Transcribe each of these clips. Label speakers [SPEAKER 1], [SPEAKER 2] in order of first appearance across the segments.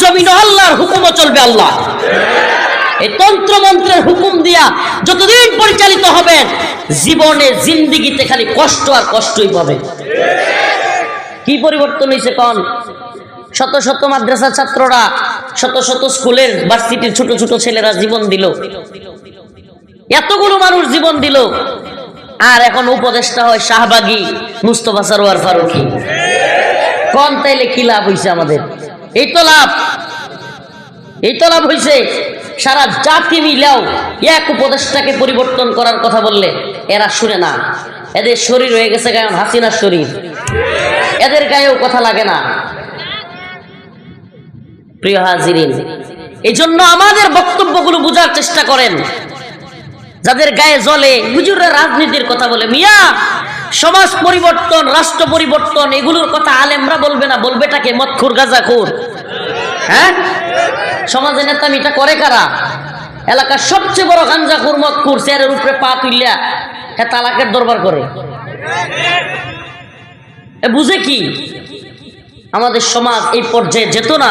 [SPEAKER 1] জমিন আল্লাহর হুকুমও চলবে আল্লাহ। এই তন্ত্র মন্ত্রের হুকুম দিয়া যতদিন পরিচালিত হবেন জীবনে জিন্দিগিতে খালি কষ্ট আর কষ্টই পাবে। কি পরিবর্তন হয়েছে কন? শত শত মাদ্রাসা ছাত্ররা, শত শত স্কুলের, ভার্সিটির ছোট ছোট ছেলেরা জীবন দিল। এতগুলো মানুষ জীবন দিল। আর এখন উপদেষ্টা হয় শাহবাগী মুস্তফা সারোয়ার ফারুকি। কন তাইলে কি লাভ হয়েছে আমাদের? এই তো লাভ। এই তো লাভ হয়েছে সারা জাতি মিলাও এক উপদেশটাকে পরিবর্তন করার কথা বললে এরা শুনে না। এদের শরীর হয়ে গেছে গায়ন হাসিনার শরীর। এদের গায়েও কথা লাগে না। প্রিয় হাজিরিন এই জন্য আমাদের বক্তব্যগুলো বোঝার চেষ্টা করেন। যাদের গায়ে জলে হুজুররা রাজনীতির কথা বলে, মিয়া সমাজ পরিবর্তন, রাষ্ট্র পরিবর্তন, এগুলোর কথা আলেমরা বলবে না বলবেটাকে মৎখুর, গাজাখুর। হ্যাঁ? সমাজে নেতামিটা করে কারা? এলাকার সবচেয়ে বড় গাঞ্জাখুর মৎখুর, চেয়ারের উপরে পা তুললা হ্যাঁ তালাকের দরবার করে। বুঝে কি? আমাদের সমাজ এই পর্যায়ে যেত না,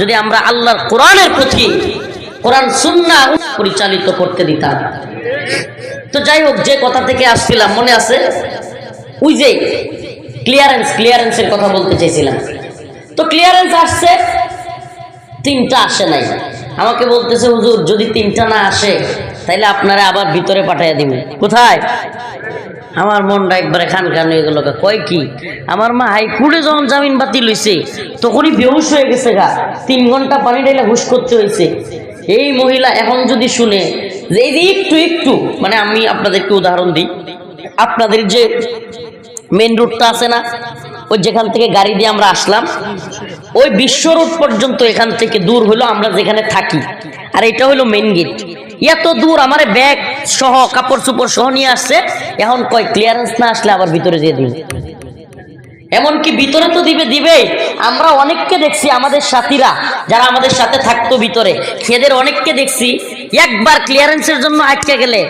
[SPEAKER 1] যদি আমরা আল্লাহর কোরআনের প্রতি কোরআন সুন্না পরিচালিত করতে দিতাম। তো যাই হোক, যে কথা থেকে আসছিলাম, মনে আছে? ওই যে ক্লিয়ারেন্স ক্লিয়ারেন্সের কথা বলতে চাইছিলাম। তো ক্লিয়ারেন্স আসছে, তিনটা আসে নাই। আমাকে বলতেছে, হুজুর, যদি তিনটা না আসে, তাইলে আপনারা আবার ভিতরে পাঠাইয়া দিবেন কোথায়? আমার মনটা একবারে খান খান হয়ে গেল কয় কি? আমার মা হাইকোর্টে যখন জামিন বাতিল হয়েছে তখনই বেহুশ হয়ে গেছে গা। তিন ঘণ্টা পানি ঢেলে হুশ করতে হয়েছে এই মহিলা এখন যদি শুনে যে এই যে একটু একটু মানে আমি আপনাদেরকে উদাহরণ দিই। আপনাদের যে মেন রুটটা আছে না, ওই যেখান থেকে গাড়ি দিয়ে আমরা আসলাম। ওই বিশ্ব রোড পর্যন্ত এখান থেকে দূর হলো, আমরা যেখানে থাকি। আর এটা হলো মেন গেট এত দূর আমার ব্যাগ সহ, কাপড় চোপড় সহ নিয়ে আসছে। এখন কয় ক্লিয়ারেন্স না আসলে আবার ভিতরে দিয়ে দিন এমনকি ভিতরে তো দিবে দিবে। আমরা অনেককে দেখছি, আমাদের সাথীরা, যারা আমাদের সাথে থাকতো ভিতরে। সেদের অনেককে দেখছি। একবার ক্লিয়ারেন্সের জন্য আটকে গেলে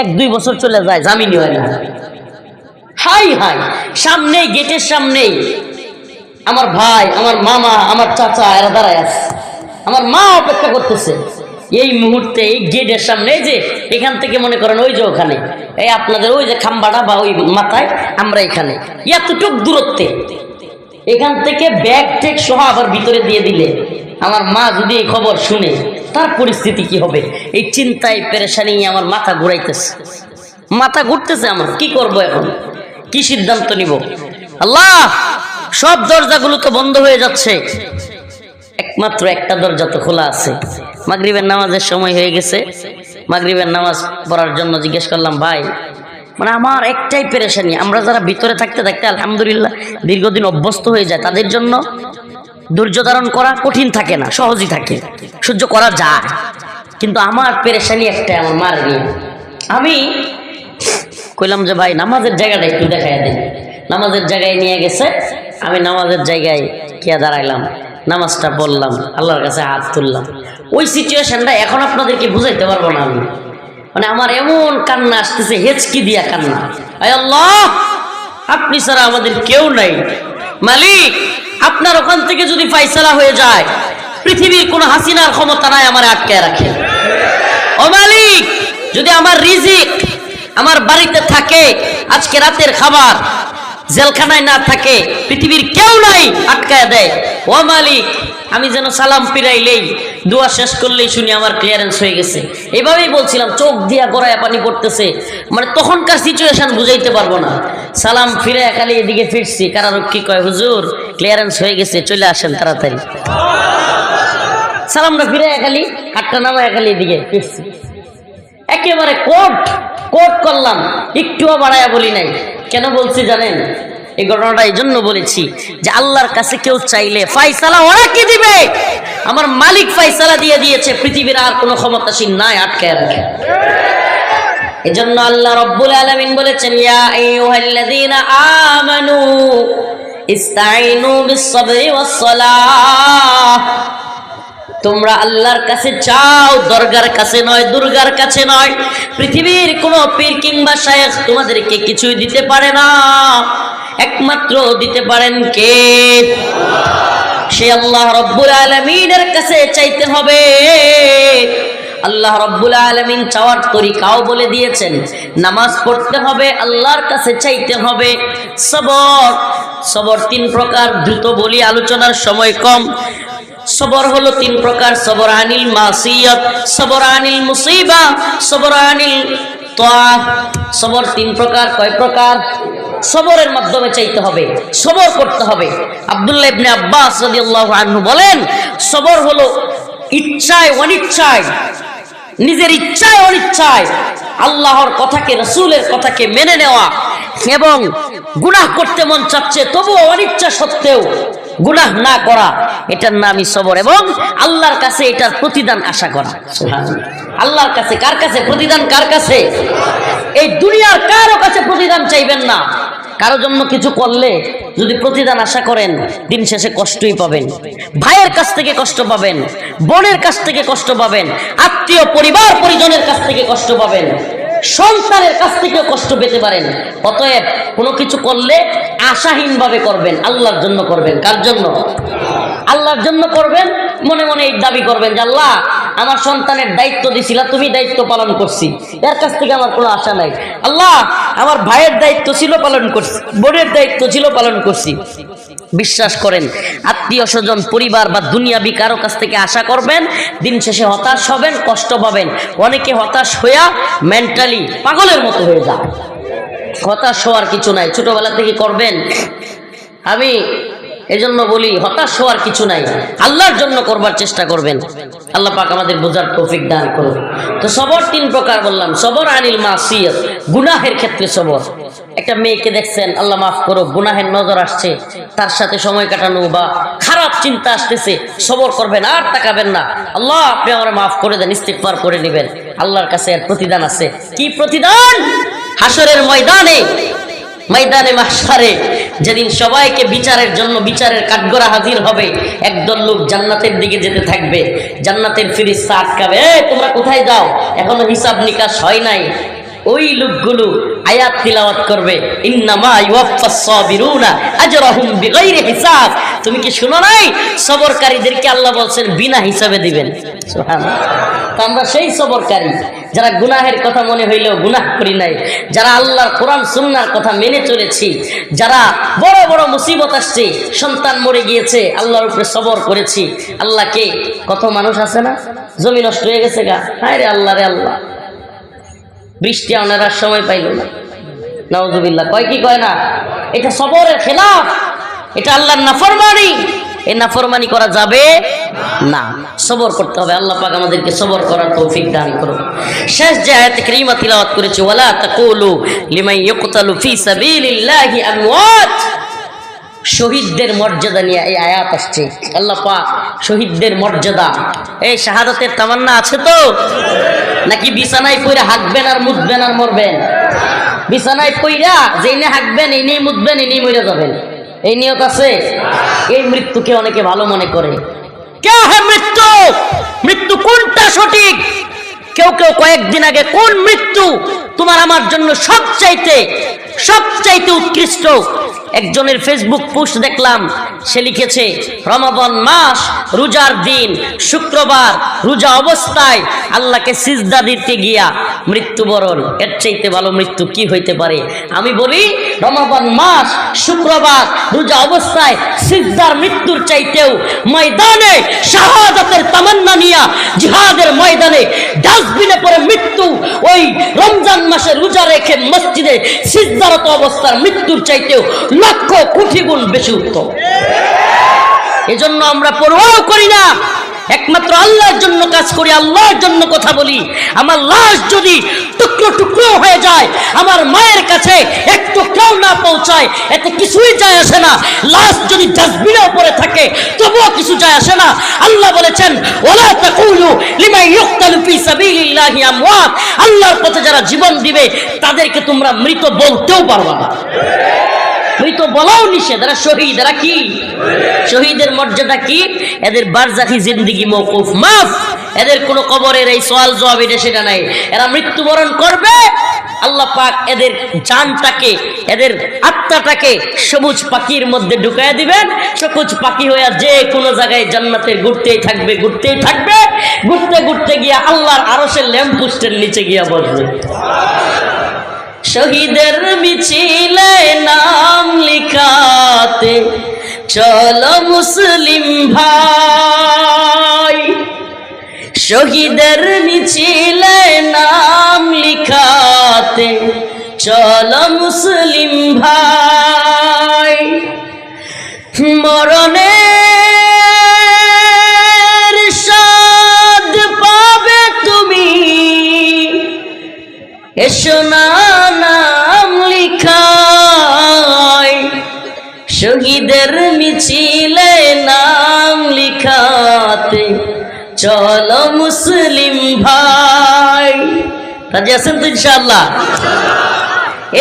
[SPEAKER 1] এক দুই বছর চলে যায়, জামিনই হয় না। হাই হাই। সামনেই গেটের সামনেই আমার ভাই, আমার মামা, আমার চাচা, এরা দাঁড়ায় আছে। আমার মা অপেক্ষা করতেছে। এই মুহূর্তে, এই গেটের সামনে, এই যে এখান থেকে মনে করেন ওই যে ওখানে, এই আপনাদের ওই যে খাম্বাটা বা ওই মাথায়, আমরা এখানে। এতটুক দূরত্বে, এখান থেকে ব্যাগ টেক সহ আবার ভিতরে দিয়ে দিলে, আমার মা যদি এই খবর শুনে, তার পরিস্থিতি কি হবে? এই চিন্তায় পেরেশানি আমার মাথা ঘুরাইতেছে। মাথা ঘুরতেছে আমার, কি করব এখন? কি সিদ্ধান্ত নিব? আল্লাহ, সব দরজাগুলো তো বন্ধ হয়ে যাচ্ছে। একমাত্র একটা দরজা তো খোলা আছে। মাগরিবের নামাজের সময় হয়ে গেছে। মাগরিবের নামাজ পড়ার জন্য জিজ্ঞেস করলাম, ভাই মানে আমার একটাই পেরেশানি, আমরা যারা ভিতরে থাকতে থাকতে আলহামদুলিল্লাহ দীর্ঘদিন অভ্যস্ত হয়ে যায়, তাদের জন্য ধৈর্য ধারণ করা কঠিন থাকে না, সহজই থাকে, সহ্য করা যায়। কিন্তু আমার পেরেশানি একটাই, আমার মার নিয়ে। আমি কইলাম যে, ভাই, নামাজের জায়গাটা একটু দেখাই দেন নামাজের জায়গায় নিয়ে গেছে, আমি নামাজের জায়গায় গিয়ে দাঁড়াইলাম, নামাজটা পড়লাম, আল্লাহর কাছে হাত তুললাম। ওই সিচুয়েশনটা এখন আপনাদেরকে বুঝাইতে পারব না আমি। মানে আমার এমন কান্না আসতেছে, হেচকি দিয়া কান্না। আয় আল্লাহ, আপনি ছাড়া আমাদের কেউ নাই। মালিক, আপনার ওখান থেকে যদি ফাইসালা হয়ে যায়, পৃথিবীর কোনো হাসিনার ক্ষমতা নাই আমার আটকায় রাখে। ও মালিক, যদি আমার রিজিক আমার বাড়িতে থাকে, আজকে রাতের খাবার। জেলখানায় না থাকে, পৃথিবীর কেউ নাই, আটকায় দেয়। ও মালিক, আমি যেন সালাম ফিরাইলেই দোয়া শেষ করলেই শুনি আমার ক্লিয়ারেন্স হয়ে গেছে। এভাবেই বলছিলাম, চোখ দিয়া গড়ায় পানি পড়তেছে। মানে তখনকার সিচুয়েশন বুঝাইতে পারব না। সালাম ফিরে খালি এদিকে ফিরছি। কারারক্ষী কয়, হুজুর ক্লিয়ারেন্স হয়ে গেছে, চলে আসেন তাড়াতাড়ি। সালামটা ফিরে খালি, হাতটা নামায় খালি এদিকে ফিরছি। একেবারে কোট কোট করলাম, একটুও বাড়াইয়া বলি নাই। কেন বলছি জানেন? এই ঘটনাটা এই জন্য বলেছি যে আল্লাহর কাছে কেউ চাইলে ফাইসালা ওরা কি দিবে? আমার মালিক ফাইসালা দিয়ে দিয়েছে, পৃথিবীর আর কোনো ক্ষমতাসীন নাই আটকে রাখে। এজন্য আল্লাহ রব্বুল আলামিন বলেছেন, ইয়া আমানু তোমরা আল্লাহর কাছে চাও, দরগার কাছে নয়, দুর্গার কাছে নয়। পৃথিবীর কোনো পীর কিংবা শায়েখ তোমাদেরকে কিছুই দিতে পারে না। একমাত্র দিতে পারেন কে? সে আল্লাহ রব্বুল আলমিনের কাছে চাইতে হবে। আল্লাহ রব্বুল আলমিন চাওয়ার তরিকাও বলে দিয়েছেন, নামাজ পড়তে হবে, আল্লাহর কাছে চাইতে হবে। সবর সবর তিন প্রকার, দ্রুত বলি, আলোচনার সময় কম। সবর হলো তিন প্রকার, সবর আনিল মাসিয়ত, সবর আনিল মুসিবা, সবর আনিল সবর তিন প্রকার, কয় প্রকার? সবরের মাধ্যমে চাইতে হবে, সবর করতে হবে। আব্দুল্লাহ ইবনে আব্বাস রাদিয়াল্লাহু আনহু বলেন, সবর হলো ইচ্ছায় অনিচ্ছায়, নিজের ইচ্ছায় অনিচ্ছায় আল্লাহর কথাকে, রসুলের কথাকে মেনে নেওয়া এবং গুনাহ করতে মন চাচ্ছে, তবুও অনিচ্ছা সত্ত্বেও গুনাহ না করা, এটার নামই সবর এবং আল্লাহর কাছে এটার প্রতিদান আশা করা। আল্লাহর কাছে কার কাছে প্রতিদান, কার কাছে? এই দুনিয়ার কারও কাছে প্রতিদান চাইবেন না। কারও জন্য কিছু করলে যদি প্রতিদান আশা করেন, দিন শেষে কষ্টই পাবেন। ভাইয়ের কাছ থেকে কষ্ট পাবেন, বোনের কাছ থেকে কষ্ট পাবেন, আত্মীয়, পরিবার, পরিজনের কাছ থেকে কষ্ট পাবেন। সন্তানের কাছ থেকেও কষ্ট পেতে পারেন। অতএব কোনো কিছু করলে আশাহীনভাবে করবেন, আল্লাহর জন্য করবেন। কার জন্য? আল্লাহর জন্য করবেন, মনে মনে এই দাবি করবেন যে, আল্লাহ আমার সন্তানের দায়িত্ব দিছিলা, তুমি দায়িত্ব পালন করছি। এর কাছ থেকে আমার কোনো আশা নাই। আল্লাহ, আমার ভাইয়ের দায়িত্ব ছিল পালন করছি, বোনের দায়িত্ব ছিল পালন করছি। বিশ্বাস করেন, আত্মীয় স্বজন, পরিবার বা দুনিয়াবি কারও কাছ থেকে আশা করবেন, দিন শেষে হতাশ হবেন, কষ্ট পাবেন। অনেকে হতাশ হইয়া মেন্টালি পাগলের মতো হয়ে যায়। হতাশ হওয়ার কিছু নাই, ছোটবেলা থেকে করবেন। আমি এজন্য বলি, হতাশ হওয়ার কিছু নাই। আল্লাহর জন্য করবার চেষ্টা করবেন। আল্লাহ পাক আমাদের বোঝার তৌফিক দান করুন। তো সবর তিন প্রকার বললাম। সবর আনিল মাসিয়ত, গুনাহের ক্ষেত্রে সবর। একটা মেয়েকে দেখছেন, আল্লাহ মাফ করো গুনাহের নজর আসছে। তার সাথে সময় কাটানো বা খারাপ চিন্তা আসতেছে, সবর করবেন, আর তাকাবেন না। আল্লাহ, আপনি আমার মাফ করে দেন, ইস্তিগফার করে নেবেন আল্লাহর কাছে এর প্রতিদান আছে। কি প্রতিদান? হাসরের ময়দানে। ময়দানে মাসারে যেদিন সবাইকে বিচারের জন্য বিচারের কাঠগড়া হাজির হবে একদল লোক জান্নাতের দিকে যেতে থাকবে। জান্নাতের ফিরিস্তা আটকাবে "এই, তোমরা কোথায় যাও? এখনও হিসাব নিকাশ হয় নাই। ওই লোকগুলো আয়াত তিলাওয়াত করবে ইন্নামা হিসাব। তুমি কি শুনো নাই? সবরকারীদেরকে আল্লাহ বলছেন বিনা হিসাবে দিবেন। আমরা সেই সবরকারী। যারা গুনাহের কথা মনে হইলেও গুনাহ করি নাই, যারা আল্লাহর কোরআন সুন্নার কথা মেনে চলেছি, যারা বড় বড় মুসিবত আসছে, সন্তান মরে গিয়েছে, আল্লাহর উপরে সবর করেছি, আল্লাহকে কত মানুষ আছে না? জমি নষ্ট হয়ে গেছে গা। হায় রে আল্লাহ রে আল্লাহ। বৃষ্টি আনার সময় পাইল না। নওজুবিল্লাহ কয় কি কয় না? এটা সবরের খেলাফ। এটা আল্লাহর নাফরমানি। এই নাফরমানি করা যাবে না। সবর করতে হবে। আল্লাহ পাক আমাদেরকে সবর করার তৌফিক দান করুন। শেষ যে আয়াতে কারীমা তিলাওয়াত করেছে, ওয়ালা তাকুলু লিমান ইয়ুকতালু ফি সাবিলিল্লাহি আমওয়াত। শহীদদের মর্যাদা নিয়ে এই আয়াত আসছে। আল্লাহ পাক শহীদদের মর্যাদা। এই শাহাদাতের তামান্না আছে তো? নাকি বিছানায় পইরা হাঁকবেন আর মুদবেন আর মরবেন? বিছানায় পইরা যেই নিয়ে হাঁকবেন এই নিয়ে মুদবেন এই নিয়ে মরে যাবেন। এই নিয়ত আছে? এই মৃত্যুকে অনেকে ভালো মনে করে। কে হে মৃত্যু? মৃত্যু কোনটা সঠিক? কেউ কেউ কয়েকদিন আগে, কোন মৃত্যু তোমার আমার জন্য সবচাইতে সবচাইতে উৎকৃষ্ট? একজনের ফেসবুক পোস্ট দেখলাম, সে লিখেছে রমাবন মাস, রোজার দিন, শুক্রবার, রোজা অবস্থায় আল্লাহকে সিজদা দিতে গিয়া মৃত্যুবরণ। এর চাইতে ভালো মৃত্যু কি হইতে পারে? আমি বলি রমাবন মাস, শুক্রবার, রোজা অবস্থায় সিজদার মৃত্যুর চাইতেও ময়দানে শাহাদাতের তামান্না নিয়া জিহাদের ময়দানে ডাস্টবিনে পড়ে মৃত্যু, ওই রমজান মাসে রোজা রেখে মসজিদে সিজদারত অবস্থার মৃত্যুর চাইতেও লক্ষ কোটি গুণ বেশি উত্তম। এজন্য আমরা পরোয়াও করি না। একমাত্র আল্লাহর জন্য কাজ করি, আল্লাহর জন্য কথা বলি। আমার লাশ যদি টুকরো টুকরো হয়ে যায়, আমার মায়ের কাছে এক টুকরাও না পৌঁছায়, এতে কিছুই যায় আসে না। লাশ যদি ডাস্টবিনের উপরে থাকে, তবুও কিছু যায় আসে না। আল্লাহ বলেছেন আল্লাহর পথে যারা জীবন দিবে, তাদেরকে তোমরা মৃত বলতেও পারবা না। মৃত বলাও নিষেধ, এরা শহীদ, এরা কি? শহীদের মর্যাদা কি? এদের বারজাখি জিন্দিগি মৌকুফ মাফ! এদের কোনো কবরের এই সওয়াল জবাব এটা সেটা নাই। এরা মৃত্যুবরণ করবে, আল্লাহ পাক এদের জানটাকে, এদের আত্মাটাকে সবুজ পাখির মধ্যে ঢুকায় দিবেন। সবুজ পাখি হয়ে যে কোনো জায়গায় জান্নাতে ঘুরতেই থাকবে ঘুরতেই থাকবে। ঘুরতে ঘুরতে গিয়া আল্লাহর আরশের ল্যাম্প পোস্টের নিচে গিয়া বসবে। শহীদের মিছিলে নাম লিখাতে, চলো মুসলিম ভাই। শহীদের মিছিলে নাম লিখাতে, চলো মুসলিম ভাই। স্বাদ পাবে তুমি। এসো না শহীদের মিছিলে নাম লিখাতে চলো মুসলিম ভাই রাজি আছেন তো ইনশাআল্লাহ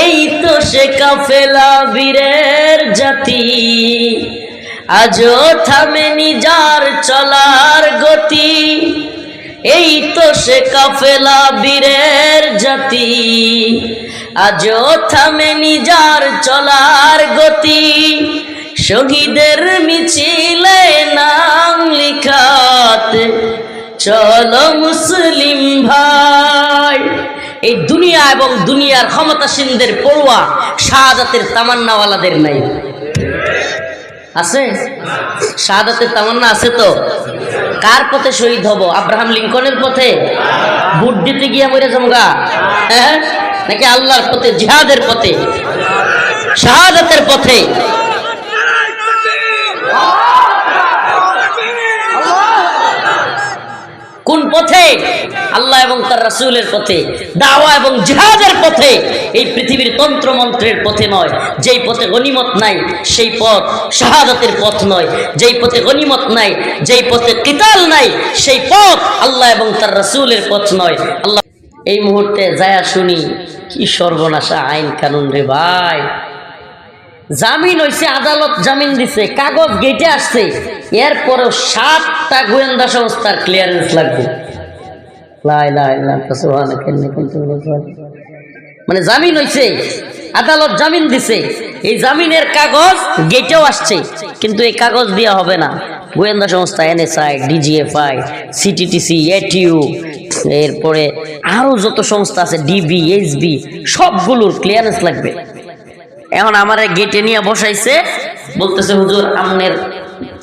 [SPEAKER 1] এই তো সে কাফেলা বীরের জাতি। আজও থামেনি যার চলার গতি। এই তো সে কাফেলা বীরের জাতি। আজও থামেনি যার চলার গতি। শহীদের মিছিলে নাম লিখাতে। চলো মুসলিম ভাই। এই দুনিয়া এবং দুনিয়ার ক্ষমতাসীনদের পড়ুয়া, শাহাদাতের তামান্নাওয়ালাদের নাই। আছে? শাহাদাতের তামান্না আছে তো? কার পথে শহীদ হব? আব্রাহাম লিঙ্কনের পথে? ভোট দিতে গিয়ে মরে জমগা হ্যাঁ? নাকি আল্লাহর পথে, জিহাদের পথে? শাহাদাতের পথে? কোন পথে? আল্লাহ এবং তার রাসূলের পথে, দাওয়া এবং জিহাদের পথে। এই পৃথিবীর তন্ত্র মন্ত্রের পথে নয়, যেই পথে গনিমত নাই, সেই পথ শাহাদাতের পথ নয়। যেই পথে গনিমত নাই, যেই পথে কিতাল নাই, সেই পথ আল্লাহ এবং তার রাসূলের পথ নয়। আল্লাহ এই মুহূর্তে যায়া শুনি, কি সর্বনাশা আইন কানুন রে ভাই। জামিন হয়েছে আদালত জামিন দিছে, কাগজ গেটে আসছে। এরপরেও সাতটা গোয়েন্দা সংস্থার ক্লিয়ারেন্স লাগবে। মানে জামিন হয়েছে আদালত জামিন দিছে। এই জামিনের কাগজ গেটেও আসছে, কিন্তু এই কাগজ দেওয়া হবে না। গোয়েন্দা সংস্থা, এনএসআই, ডিজিএফআই, সিটিটিসি, এটিউ, এরপরে আরও যত সংস্থা আছে, ডিবি, এইচবি, সবগুলোর ক্লিয়ারেন্স লাগবে। এখন আমার গেটে নিয়ে বসাইছে। বলতেছে, হুজুর, আপনার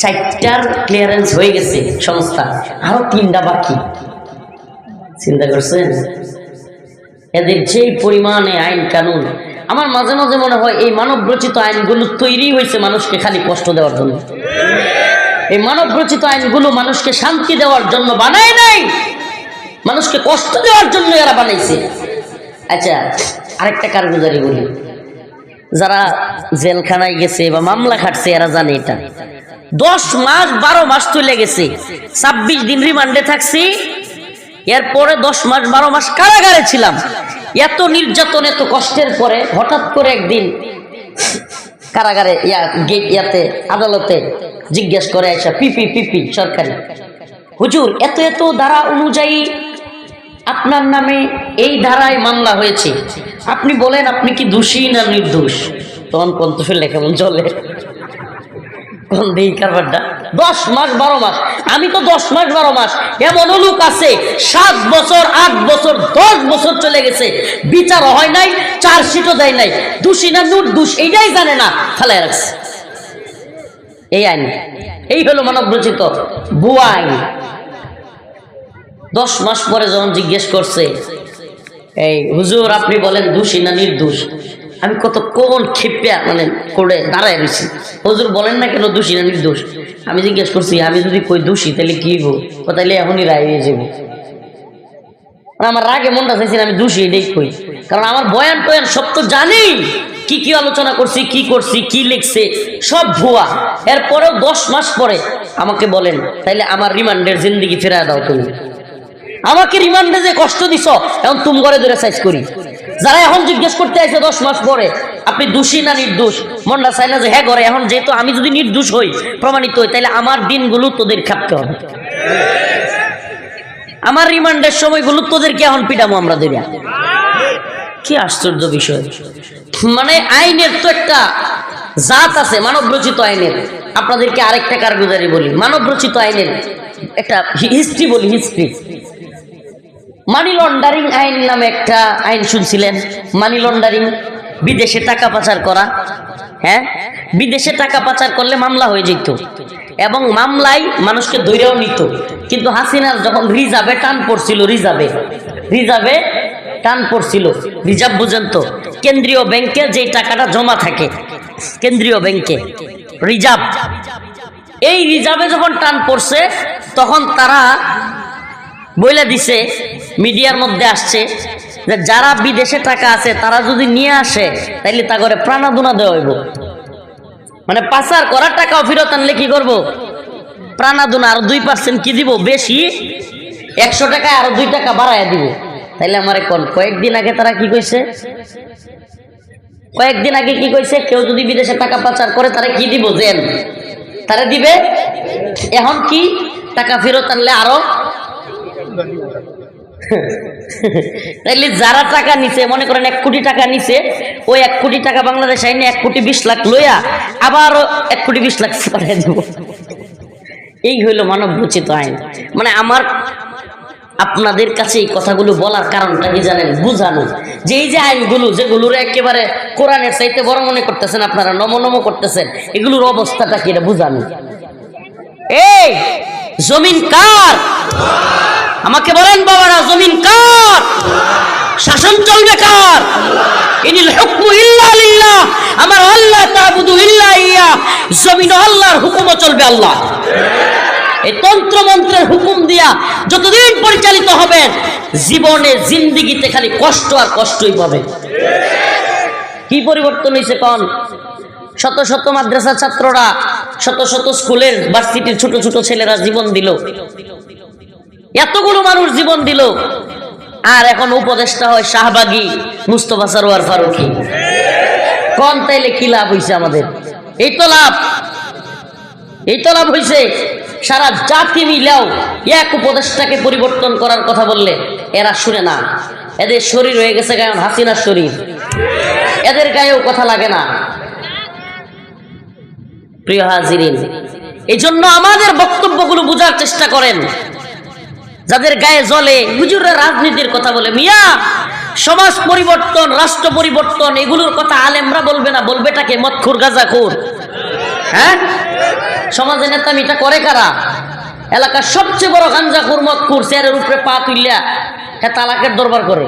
[SPEAKER 1] চারটার ক্লিয়ারেন্স হয়ে গেছে সংস্থা। আরও তিনটা বাকি। চিন্তা করছেন? এদের যেই পরিমাণে আইন কানুন, আমার মাঝে মাঝে মনে হয় এই মানব রচিত আইনগুলো তৈরি হয়েছে মানুষকে খালি কষ্ট দেওয়ার জন্য। এই মানব রচিত আইনগুলো মানুষকে শান্তি দেওয়ার জন্য বানায় নাই। মানুষকে কষ্ট দেওয়ার জন্য এরা বানাইছে। আচ্ছা আরেকটা কারগুজারি বলি। যারা জেলখানায় গেছে বা মামলা খাটছে, এরা জানে এটা। দশ মাস, বারো মাস চলে গেছে। ছাব্বিশ দিন রিমান্ডে থাকছি। এরপরে দশ মাস, বারো মাস কারাগারে ছিলাম। এত নির্যাতন, এত কষ্টের পরে হঠাৎ করে একদিন কারাগারে ইয়া, গেট ইয়াতে, আদালতে জিজ্ঞেস করে আইসা, পিপি পিপি, সরকারি। হুজুর, এত এত ধারা অনুযায়ী আপনার নামে এই ধারায় মামলা হয়েছে। আপনি বলেন, আপনি কি দোষী না নির্দোষ? তখন কন্তফেলে কেমন চলে। দশ মাস, বারো মাস। আমি তো দশ মাস, বারো মাস। এমন লোক আছে, সাত বছর, আট বছর, দশ বছর চলে গেছে। বিচার হয় নাই দেয় নাই। দোষী না নির্দোষ, এইটাই জানে না। ফেলে রাখছে। এই আইন। এই হলো মানব রচিত ভুয়া আইন। দশ মাস পরে যখন জিজ্ঞেস করছে এই হুজুর, আপনি বলেন দোষী না নির্দোষ? আমি কত কোন ক্ষেপিয়া মানে করে দাঁড়ায় রয়েছি। হুজুর বলেন না কেন দোষী না নির্দোষ? আমি জিজ্ঞেস করছি, আমি যদি কই দোষী, তাহলে কি হইব? ও তাহলে এখনই রায় হয়ে যাব আমার রাগে মনটা চাইছি আমি দোষী এটাই কই। কারণ আমার বয়ান টয়ান সব তো জানি কি কি আলোচনা করছি, কি করছি, কি লিখছে, সব ভুয়া। এরপরেও দশ মাস পরে আমাকে বলেন তাইলে আমার রিমান্ডের জিন্দিগি ফেরায় দাও তুমি। আমাকে রিমান্ডে যে কষ্ট দিছ, এখন তুম করে ধরে সাইজ করি। যারা এখন জিজ্ঞেস করতে আইছে দশ মাস পরে, আপনি দোষী না নির্দোষ? মনটা চাই না যে হ্যাঁ করে এখন যেহেতু আমি যদি নির্দোষ হই, প্রমাণিত হই তাহলে আমার দিনগুলো তোদের খাপতে হবে। আমার রিমান্ডের সময়গুলো তোদেরকে এখন পিটামো আমরা দেরিয়া কি আশ্চর্য বিষয়। মানে আইনের তো একটা জাত আছে মানব রচিত আইনের। আপনাদেরকে আরেকটা কারগুজারি বলি। মানব রচিত আইনের একটা হিস্ট্রি বলি, হিস্ট্রি। মানি লন্ডারিং আইন নামে একটা আইন শুনছিলেন? মানি লন্ডারিং বিদেশে টাকা পাচার করা। হ্যাঁ? বিদেশে টাকা পাচার করলে মামলা হয়ে যেত। এবং মামলায় মানুষকে ধৈর্যও নিত। কিন্তু হাসিনার যখন রিজার্ভে টান পড়ছিল, রিজার্ভে রিজার্ভে টান পড়ছিল, রিজার্ভ বুঝেন তো কেন্দ্রীয় ব্যাংকে যে টাকাটা জমা থাকে, কেন্দ্রীয় ব্যাংকে, রিজার্ভ, এই রিজার্ভে যখন টান পড়ছে, তখন তারা বইলা দিছে মিডিয়ার মধ্যে আসছে যে যারা বিদেশে টাকা আছে, তারা যদি নিয়ে আসে, তাইলে তা করে প্রাণাদুনা দেওয়া হইব। মানে পাচার করার টাকাও ফেরত আনলে কি করব? প্রাণাদুনা আর দুই পার্সেন্ট কি দিব? বেশি একশো টাকায় আরও দুই টাকা বাড়ায় দিব। তাইলে আমার কোন, কয়েকদিন আগে তারা কি কইছে? কয়েকদিন আগে কি কইছে? কেউ যদি বিদেশে টাকা পাচার করে, তারা কি দিব? জেল। তারা দিবে। এখন কি? টাকা ফেরত আনলে আরও তাইলে যারা টাকা নিছে, মনে করেন এক কোটি টাকা নিছে, ওই এক কোটি টাকা বাংলাদেশ আইনে এক কোটি বিশ লাখ লইয়া আবার এক কোটি বিশ লাখ পাঠিয়ে দেব। এই হইল মানব রচিত আইন। মানে আমার, আপনাদের কাছে এই কথাগুলো বলার কারণটা কি জানেন? বুঝানো। যে এই যে আইনগুলো যেগুলোর একেবারে কোরআনের চাইতে বড় মনে করতেছেন, আপনারা নম নম করতেছেন, এগুলোর অবস্থাটা কি এটা বুঝানো? এই, জমিন কার? আমাকে বলেন, বাবারা, জমিন কার? শাসন চলবে কার? আমার আল্লাহ জমিন আল্লাহর হুকুমও চলবে আল্লাহ। এই তন্ত্র মন্ত্রের হুকুম দিয়া যতদিন পরিচালিত হবেন জীবনে জিন্দিগিতে খালি কষ্ট আর কষ্টই পাবে। কি পরিবর্তন হয়েছে কন? শত শত মাদ্রাসা ছাত্ররা, শত শত স্কুলের, ভার্সিটির ছোট ছোট ছেলেরা জীবন দিল। এতগুলো মানুষ জীবন দিল। আর এখন উপদেষ্টা হয় শাহবাগী মুস্তফা সরোয়ার ফারুকি। কন তাইলে কি লাভ হয়েছে আমাদের? এই তো লাভ। এই তো লাভ হয়েছে সারা জাতি মিলাও এক উপদেষ্টাকে পরিবর্তন করার কথা বললে এরা শুনে না। এদের শরীর হয়ে গেছে গায়ন হাসিনার শরীর। এদের গায়েও কথা লাগে না। প্রিয় হাজিরিন এই জন্য আমাদের বক্তব্যগুলো বোঝার চেষ্টা করেন। যাদের গায়ে জ্বলে হুজুররা রাজনীতির কথা বলে, মিয়া, সমাজ পরিবর্তন, রাষ্ট্র পরিবর্তন, এগুলোর কথা আলেমরা বলবে না বলবেটাকে মৎখুর, গাজাখুর। হ্যাঁ? সমাজে নেতা মিটা করে কারা? এলাকার সবচেয়ে বড় গাঞ্জাখুর, মৎখুর, চেয়ারের উপরে পা তুললিয়া হ্যাঁ তালাকের দরবার করে।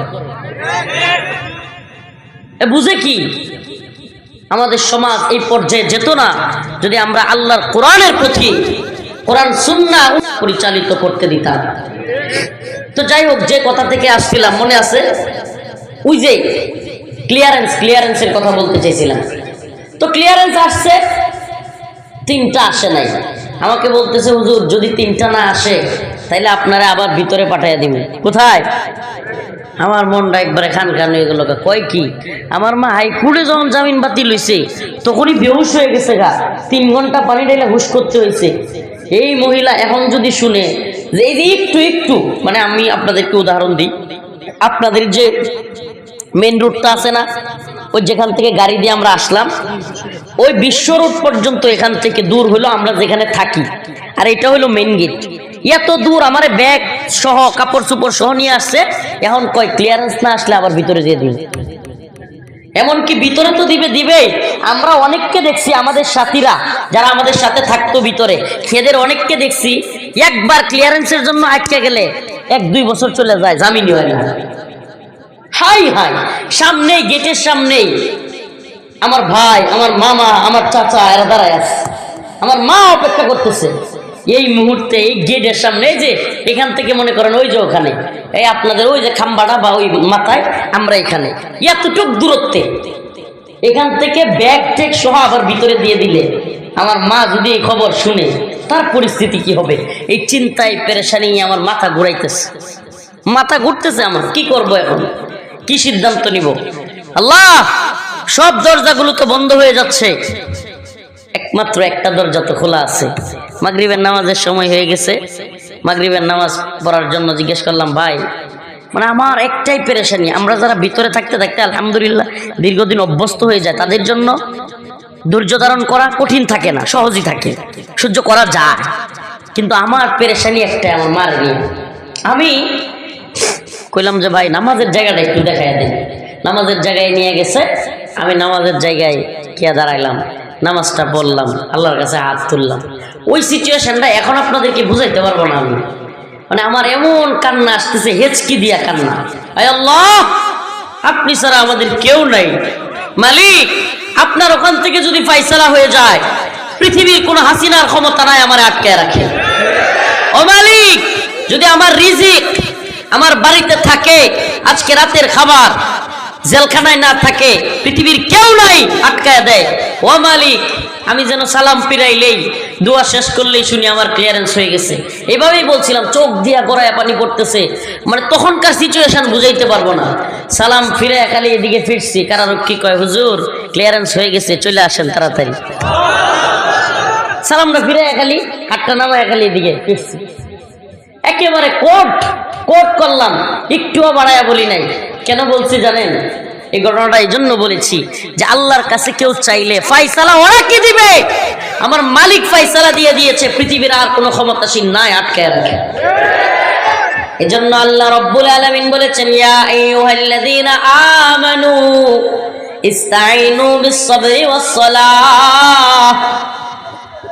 [SPEAKER 1] এ বুঝে কি? আমাদের সমাজ এই পর্যায়ে যেত না, যদি আমরা আল্লাহর কোরআনের প্রতি কোরআন সুন্না পরিচালিত করতে দিতাম। তো যাই হোক, যে কথা থেকে আসছিলাম, মনে আছে? ওই যে ক্লিয়ারেন্স ক্লিয়ারেন্সের কথা বলতে চাইছিলাম। তো ক্লিয়ারেন্স আসছে, তিনটা আসে নাই। আমাকে বলতেছে, হুজুর, যদি তিনটা না আসে, তাইলে আপনারা আবার ভিতরে পাঠাইয়া দিবেন কোথায়? আমার মনটা একবারে খান খান হয়ে গেল কয় কি? আমার মা হাইকোর্টে যখন জামিন বাতিল হয়েছে তখনই বেহুশ হয়ে গেছে গা। তিন ঘণ্টা পানি ঢেলে হুশ করতে হয়েছে এই মহিলা এখন যদি শুনে যে একটু একটু। মানে আমি আপনাদেরকে উদাহরণ দিই। আপনাদের যে মেন রুটটা আছে না, ওই যেখান থেকে গাড়ি দিয়ে আমরা আসলাম, ওই বিশ্ব রোড পর্যন্ত এখান থেকে দূর হলো আমরা যেখানে থাকি। আর এটা হলো মেন গেট এত দূর আমার ব্যাগ সহ কাপড় চোপড় সহ নিয়ে আসছে। এখন কয় ক্লিয়ারেন্স না আসলে আবার ভিতরে দিয়ে দিন এমনকি ভিতরে তো দিবে দিবে আমরা অনেককে দেখছি, আমাদের সাথীরা, যারা আমাদের সাথে থাকতো ভিতরে। খেদের অনেককে দেখছি, একবার ক্লিয়ারেন্সের জন্য আটকে গেলে এক, দুই বছর চলে যায়, জামিনই হয় না। হাই হাই, সামনেই, গেটের সামনেই। আমার ভাই, আমার মামা, আমার চাচা, এরা দাঁড়ায় আছে। আমার মা অপেক্ষা করতেছে। এই মুহূর্তে এই গেটের সামনে এই যে এখান থেকে মনে করেন ওই যে ওখানে, এই আপনাদের ওই যে খাম্বাটা বা ওই মাথায় আমরা এখানে। এতটুক দূরত্বে এখান থেকে ব্যাগ টেক সহ আবার ভিতরে দিয়ে দিলে আমার মা যদি এই খবর শুনে, তার পরিস্থিতি কি হবে? এই চিন্তায় পেরেশানি আমার মাথা ঘুরাইতেছে। মাথা ঘুরতেছে আমার, কি করব এখন? কি সিদ্ধান্ত নিব? আল্লাহ, সব দরজাগুলো তো বন্ধ হয়ে যাচ্ছে। একমাত্র একটা দরজা তো খোলা আছে। মাগরিবের নামাজের সময় হয়ে গেছে। মাগরিবের নামাজ পড়ার জন্য জিজ্ঞেস করলাম, ভাই মানে আমার একটাই পেরেশানি, আমরা যারা ভিতরে থাকতে থাকতে আলহামদুলিল্লাহ দীর্ঘদিন অভ্যস্ত হয়ে যায়, তাদের জন্য ধৈর্য ধারণ করা কঠিন থাকে না, সহজই থাকে, সহ্য করা যায়। কিন্তু আমার পেরেশানি একটাই আমার মার নিয়ে। আমি কইলাম যে, ভাই, নামাজের জায়গাটা একটু দেখাই দিন। নামাজের জায়গায় নিয়ে গেছে, আমি নামাজের জায়গায় গিয়া দাঁড়াইলাম। নামাজটা পড়লাম, আল্লাহর কাছে হাত তুললাম। ওই সিচুয়েশনটা এখন আপনাদেরকে বুঝাইতে পারব না আমি। মানে আমার এমন কান্না আসতেছে, হেচকি দিয়া কান্না। আয় আল্লাহ, আপনি ছাড়া আমাদের কেউ নাই। মালিক, আপনার ওখান থেকে যদি ফাইসালা হয়ে যায়, পৃথিবীর কোনো হাসিনার ক্ষমতা নাই আমার আটকায় রাখে। ও মালিক, যদি আমার রিজিক আমার বাড়িতে থাকে, আজকে রাতের খাবার জেলখানায় না থাকে, পৃথিবীর কেউ নাই আটকায় দেয়। ও মালিক, আমি যেন সালাম ফিরাইলেই, দোয়া শেষ করলেই শুনি আমার ক্লিয়ারেন্স হয়ে গেছে। এভাবেই বলছিলাম, চোখ দিয়া গড়ায় পানি পড়তেছে। মানে তখনকার সিচুয়েশন বুঝাইতে পারব না। সালাম ফিরে খালি এদিকে ফিরছি, কারারক্ষী কয়, হুজুর ক্লিয়ারেন্স হয়ে গেছে, চলে আসেন তাড়াতাড়ি। সালামটা ফিরে খালি, হাতটা নামা খালি এদিকে ফিরছি। একেবারে কোট কোট করলাম, একটুও বাড়াইয়া বলি নাই। কেন বলছি জানেন? এই ঘটনাটা এই জন্য বলেছি যে আল্লাহর কাছে কেউ চাইলে ফাইসালা ওরা কি দিবে? আমার মালিক ফাইসালা দিয়ে দিয়েছে, পৃথিবীর আর কোনো ক্ষমতাসীন নাই আটকায় রাখে। এজন্য আল্লাহ রব্বুল আলামিন বলেছেন, ইয়া আমানু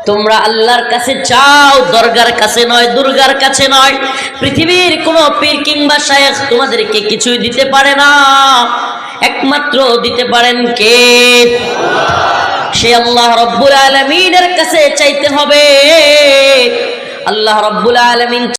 [SPEAKER 1] তোমরা আল্লাহর কাছে চাও, দরগার কাছে নয়, দুর্গার কাছে নয়। পৃথিবীর কোন পীর কিংবা শায়েখ তোমাদেরকে কিছুই দিতে পারে না। একমাত্র দিতে পারেন কে? সে আল্লাহ রব্বুল আলমিনের কাছে চাইতে হবে। আল্লাহ রব্বুল আলমিন